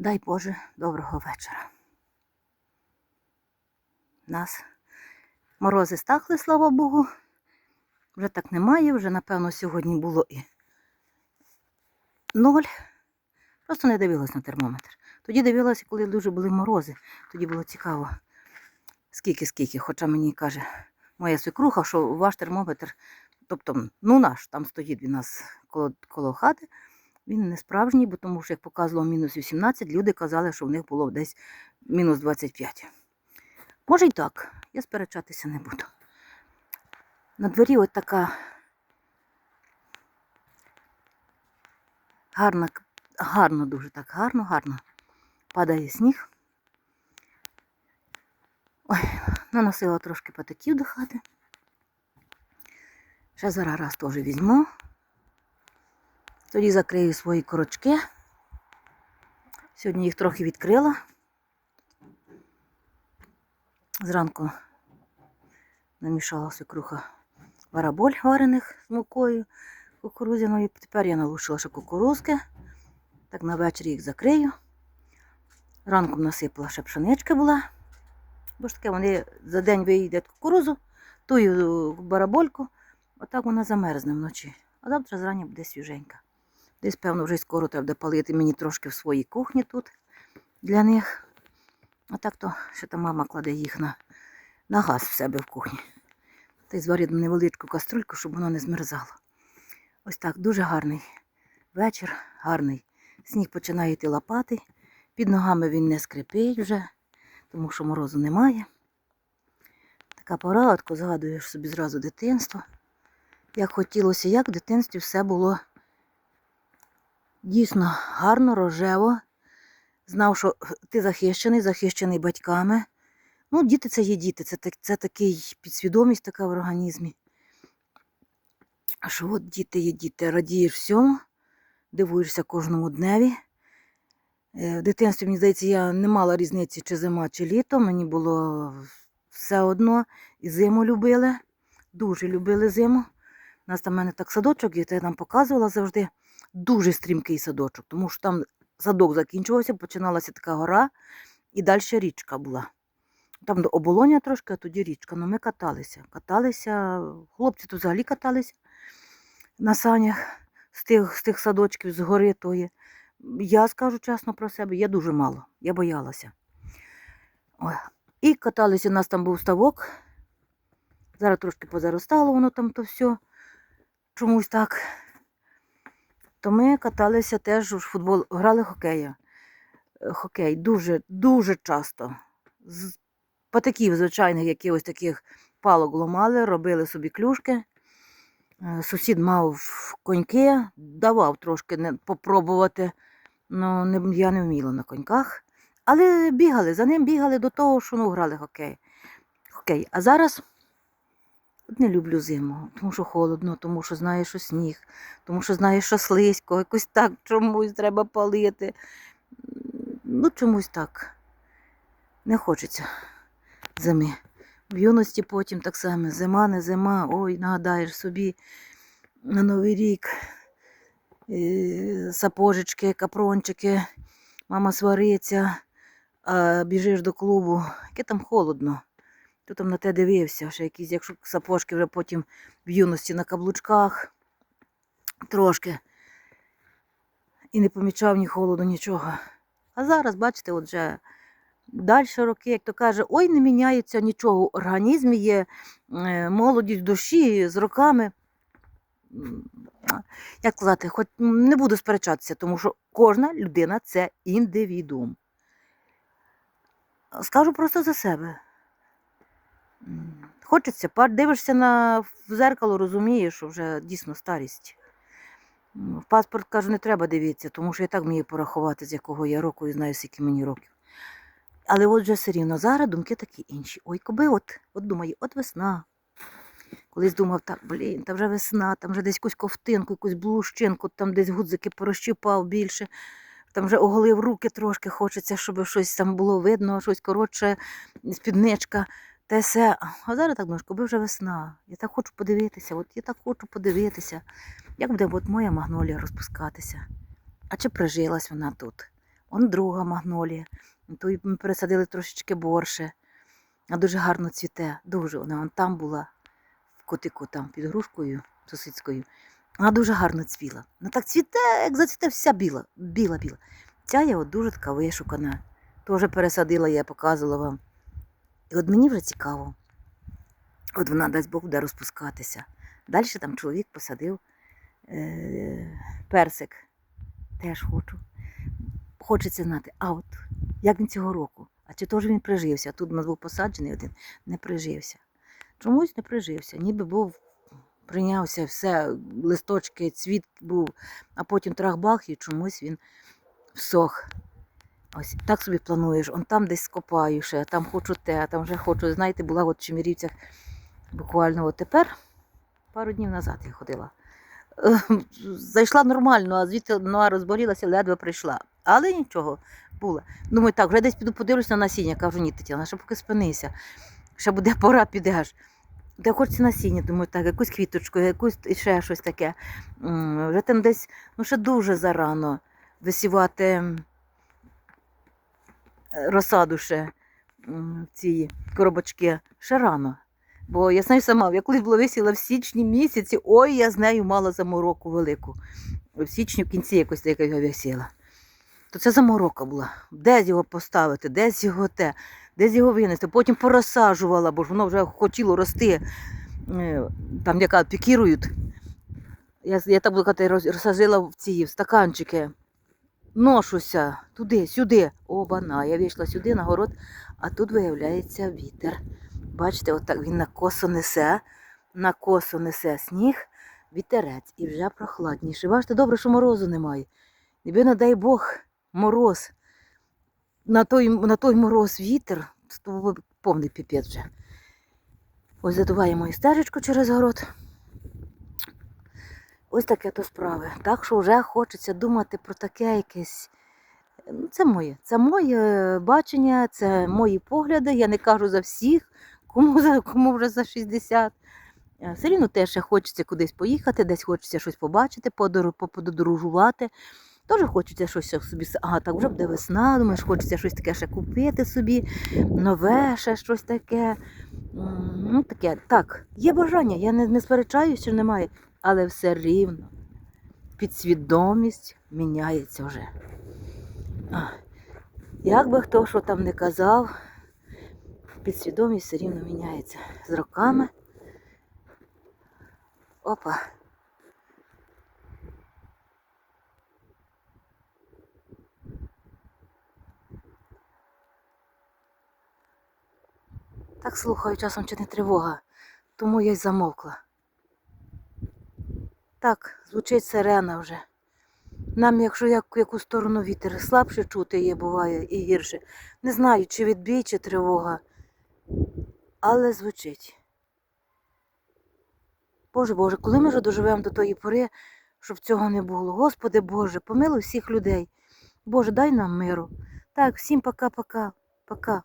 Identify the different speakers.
Speaker 1: Дай Боже, доброго вечора. Нас морози стахли, слава Богу. Вже так немає, вже, напевно, сьогодні було і ноль. Просто не дивилась на термометр. Тоді дивилася, коли дуже були морози. Тоді було цікаво, скільки, скільки. Хоча мені каже моя свекруха, що ваш термометр, тобто, ну наш, там стоїть він у нас коло, коло хати. Він не справжній, бо тому що як показувало мінус 18, люди казали, що в них було десь мінус 25. Може й так, я сперечатися не буду. На дворі от така гарна, гарно, дуже так гарно, гарно. Падає сніг. Ой, наносила трошки патиків до хати. Ще зараз раз теж візьму. Тоді закрию свої корочки. Сьогодні їх трохи відкрила. Зранку намішала свекруха бараболь варених з мукою кукурудзяною. Тепер я налушила ще кукурузки. Так на вечір їх закрию. Ранком насипала ще пшенички була. Бо ж таке вони за день виїдять кукурузу, тую барабольку, отак вона замерзне вночі. А завтра зрання буде свіженька. Десь, певно, вже скоро треба палити мені трошки в своїй кухні тут для них. А так то ще та мама кладе їх на, на газ в себе в кухні. Та й зварить невеличку каструльку, щоб воно не змерзало. Ось так, дуже гарний вечір, гарний. Сніг починає йти лопати. Під ногами він не скрипить вже, тому що морозу немає. Така пора, от згадуєш собі зразу дитинство. Як хотілося, як в дитинстві все було дійсно гарно, рожево. Знав, що ти захищений, захищений батьками. Ну, діти це є діти, це, так- це такий підсвідомість така в організмі. А що от діти є діти, радієш всьому, дивуєшся кожному дневі. Е, В дитинстві, мені здається, я не мала різниці, чи зима, чи літо. Мені було все одно. І зиму любили, дуже любили зиму. У нас там в мене так садочок, і я там показувала завжди дуже стрімкий садочок, тому що там садок закінчувався, починалася така гора, і далі річка була. Там до оболоня трошки, а тоді річка. Ну ми каталися. Каталися, хлопці тут взагалі каталися на санях з тих, з тих садочків з гори тої. Я скажу чесно про себе, я дуже мало, я боялася. Ой. І каталися, у нас там був ставок. Зараз трошки позаростало воно там то все. Чомусь так. То ми каталися теж у футбол, грали хокея. Хокей дуже, дуже часто. З патиків звичайних якихось таких палок ломали, робили собі клюшки. Е, Сусід мав коньки, давав трошки попробувати. Ну, не, я не вміла на коньках. Але бігали, за ним бігали до того, що ну, грали хокей. хокей. А зараз не люблю зиму, тому що холодно, тому що знаєш, що сніг, тому що знаєш, що слизько, якось так чомусь треба палити. Ну, чомусь так. Не хочеться зими. В юності потім так само зима, не зима, ой, нагадаєш собі на Новий рік е, сапожечки, капрончики, мама свариться, а біжиш до клубу, яке там холодно. Хто там на те дивився, ще якісь, якщо сапожки вже потім в юності на каблучках трошки. І не помічав ні холоду, нічого. А зараз, бачите, от вже далі роки, як то каже, ой, не міняється нічого. В організмі є е, молодість душі з роками. Як сказати, хоч не буду сперечатися, тому що кожна людина це індивідуум. Скажу просто за себе. Хочеться, пар- дивишся на в зеркало, розумієш, що вже дійсно старість. В паспорт кажу, не треба дивитися, тому що я так вмію порахувати, з якого я року і знаю, скільки мені років. Але от вже все рівно зараз думки такі інші. Ой, коби от, от думаю, от весна. Колись думав, так, блін, та вже весна, там вже десь якусь ковтинку, якусь блущинку, там десь гудзики порозчіпав більше, там вже оголив руки трошки, хочеться, щоб щось там було видно, щось коротше, спідничка. Те все. А зараз так думаєш, коби вже весна. Я так хочу подивитися, от я так хочу подивитися, як буде от моя магнолія розпускатися. А чи прижилась вона тут? Он друга магнолія. Ту ми пересадили трошечки борше. А дуже гарно цвіте. Дуже вона вон там була, в котику там під грушкою сусідською. Вона дуже гарно цвіла. Ну так цвіте, як зацвіте, вся біла, біла, біла. Ця я от дуже така вишукана. Теж пересадила, я показувала вам. І от мені вже цікаво. От вона дасть Бог буде розпускатися. Далі там чоловік посадив е- персик. Теж хочу. Хочеться знати, а от як він цього року? А чи теж він прижився? Тут нас був посаджений один, не прижився. Чомусь не прижився, ніби був, прийнявся все, листочки, цвіт був, а потім трах-бах і чомусь він всох. Ось так собі плануєш, он там десь скопаю ще, там хочу те, а там вже хочу. Знаєте, була от в Чемірівцях буквально от тепер, пару днів назад я ходила. Е, Зайшла нормально, а звідти нога розболілася, ледве прийшла. Але нічого, була. Думаю, так, вже десь піду подивлюся на насіння. Кажу, ні, Тетяна, ще поки спинися. Ще буде пора, підеш. Де хочеться насіння, думаю, так, якусь квіточку, якусь ще щось таке. Вже там десь, ну ще дуже зарано висівати розсаду ще ці коробочки. Ще рано. Бо я знаю сама, я колись була висіла в січні місяці, ой, я з нею мала замороку велику. В січні в кінці якось я висіла. То це заморока була. Де його поставити, де його те, де його винести. Потім порозсаджувала, бо ж воно вже хотіло рости. Е, Там яка пікірують. Я, я так буду казати, роз- розсадила в ці в стаканчики. Ношуся туди, сюди. Оба-на. Я вийшла сюди на город, а тут виявляється вітер. Бачите, отак він на косо несе, на косо несе сніг, вітерець і вже прохладніше. Бачите, добре, що морозу немає. Ніби, не дай Бог, мороз. На той, на той мороз вітер, то повний піпець вже. Ось задуваємо і стежечку через город. Ось таке то справи. Так що вже хочеться думати про таке якесь. Ну, Це моє. Це моє бачення, це мої погляди. Я не кажу за всіх, кому, за, кому вже за 60. Е, Все рівно теж хочеться кудись поїхати, десь хочеться щось побачити, подорожувати. Теж хочеться щось собі. Ага, так вже буде весна, думаєш, хочеться щось таке ще купити собі, нове, ще щось таке. Ну, таке. Так, є бажання, я не, не сперечаюся, що немає, але все рівно підсвідомість міняється вже. Як би хто що там не казав, підсвідомість все рівно міняється з роками. Опа. Так слухаю часом чи не тривога, тому я й замовкла. Так, звучить сирена вже. Нам, якщо як яку сторону вітер слабше чути є, буває і гірше. Не знаю, чи відбій, чи тривога, але звучить. Боже Боже, коли ми вже доживемо до тої пори, щоб цього не було. Господи Боже, помилуй всіх людей. Боже, дай нам миру. Так, всім пока-пока. Пока.